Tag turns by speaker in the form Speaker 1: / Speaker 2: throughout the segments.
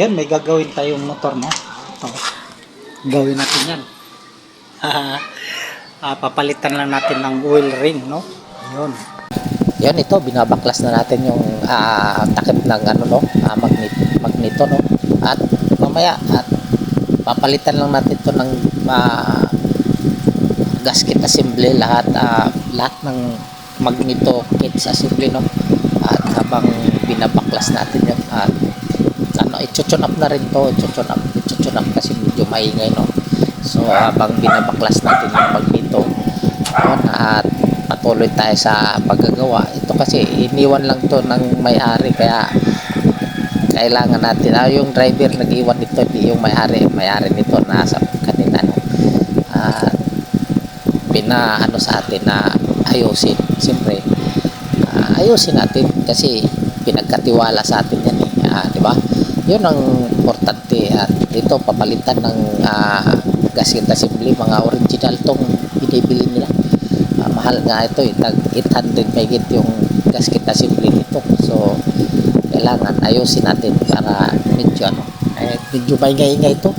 Speaker 1: Yan, may gagawin tayong motor mo. Ito. Gawin natin yan. Ah, papalitan lang natin ng oil ring, no? Yun.
Speaker 2: Yan ito, binabaklas na natin yung ah, takip ng ano no, ah, magnet, magneto no. At mamaya at papalitan lang natin ito ng ah, gasket assembly lahat ah, lahat ng magneto kits assembly no. At habang binabaklas natin yun at ano, itutune up na rin to, itutune up, itutune up kasi medyo maingay no. So habang binabaklas natin yung magneto yun, at patuloy tayo sa paggagawa. Ito kasi iniwan lang to ng may-ari kaya kailangan natin. Ah, yung driver nag-iwan nito, hindi yung may-ari. May-ari nito nasa kanina. No? At pina ano sa atin na ayusin. Siyempre, ah, ayusin natin kasi pinagkatiwala sa atin yan eh. Ah, di ba? Yun ang importante at dito papalitan ng ah, gasket assembly mga original tong binibili nila. Ah, mahal nga ito eh, tag 800 mahigit yung gasket assembly nito. So kailangan ayusin natin para medyo ano eh, medyo maingay-ingay ito.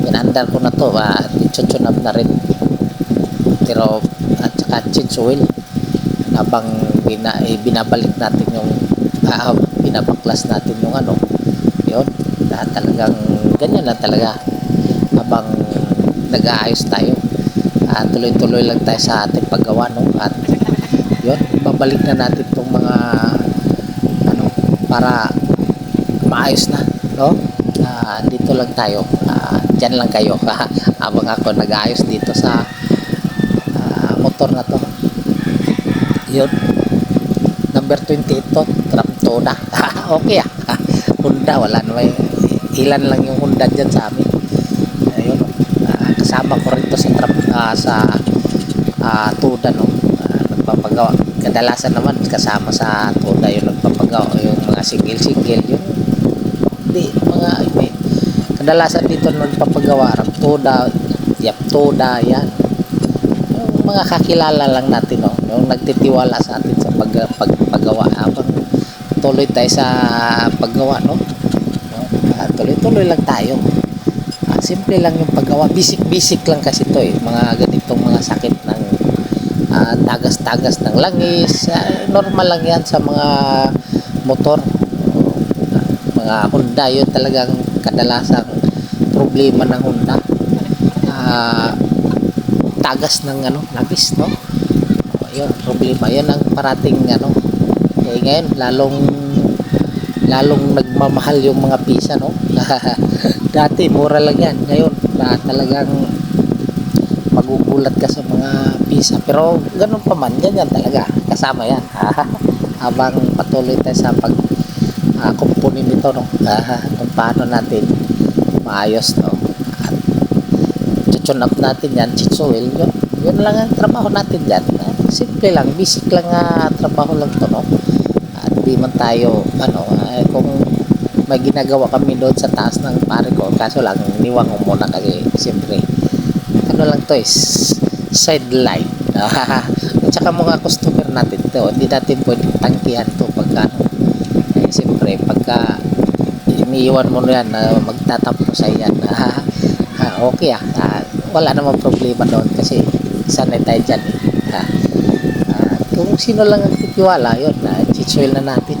Speaker 2: Pinandar ko na to uh, itsutunab na rin. Pero at saka change oil. Habang bina, eh, binabalik natin yung ah, binabaklas natin yung ano yun lahat talagang ganyan lang talaga. Habang nag-aayos tayo Ah, tuloy-tuloy lang tayo sa ating paggawa no? At yun babalik na natin tong mga ano para maayos na no? Ah, dito lang tayo. Ah, dyan lang kayo habang ako nag-aayos dito sa ah, motor na to. Yun. Number 28 to Tramtona okay ah Honda wala na may ilan lang yung Honda dyan sa amin. Ayun. Ah, kasama ko rin to sa trap ah, sa ah, Tuda no? Ah, nagpapagawa. Kadalasan naman kasama sa Tuda yung nagpapagawa yung mga single single yung hindi mga may kadalasan dito nagpapagawa Raptoda Yaptoda yan. Yung mga kakilala lang natin no? Yung nagtitiwala sa atin sa pag, pag, tuloy tayo sa paggawa no? Ah, tuloy-tuloy lang tayo Ah, simple lang yung paggawa. Basic-basic lang kasi to eh. Mga ganitong mga sakit ng ah, tagas-tagas ng langis. Ah, normal lang yan sa mga motor. Ah, mga Honda yun talagang kadalasang problema ng Honda. Ah, tagas ng ano, langis, no? Yun, problema. Yan ang parating ano. Eh, ngayon, lalong lalong nagmamahal yung mga pisa, no? Dati, mura lang yan. Ngayon, na talagang magugulat ka sa mga pisa. Pero, ganun pa man, yan yan talaga. Kasama yan. Habang patuloy tayo sa pag uh, kumpunin nito, no? kung paano natin maayos, no? At tune up natin yan, chitsuel, yun, yun lang ang trabaho natin dyan. Ah, simple lang, basic lang nga trabaho lang to, no? Di man tayo, ano, eh, kung may ginagawa kami doon sa taas ng pare ko, kaso lang, niwang muna kasi, siyempre, ano lang to is, sideline. At saka mga customer natin to, hindi natin pwedeng tangkihan to pagka, ano, eh, siyempre, pagka, iniiwan mo yan, na magtatapos sa yan, ah, okay ah, ah, wala namang problema doon kasi sanay tayo dyan eh. Ah, kung sino lang ang titiwala, yun, uh, chitsuel na natin.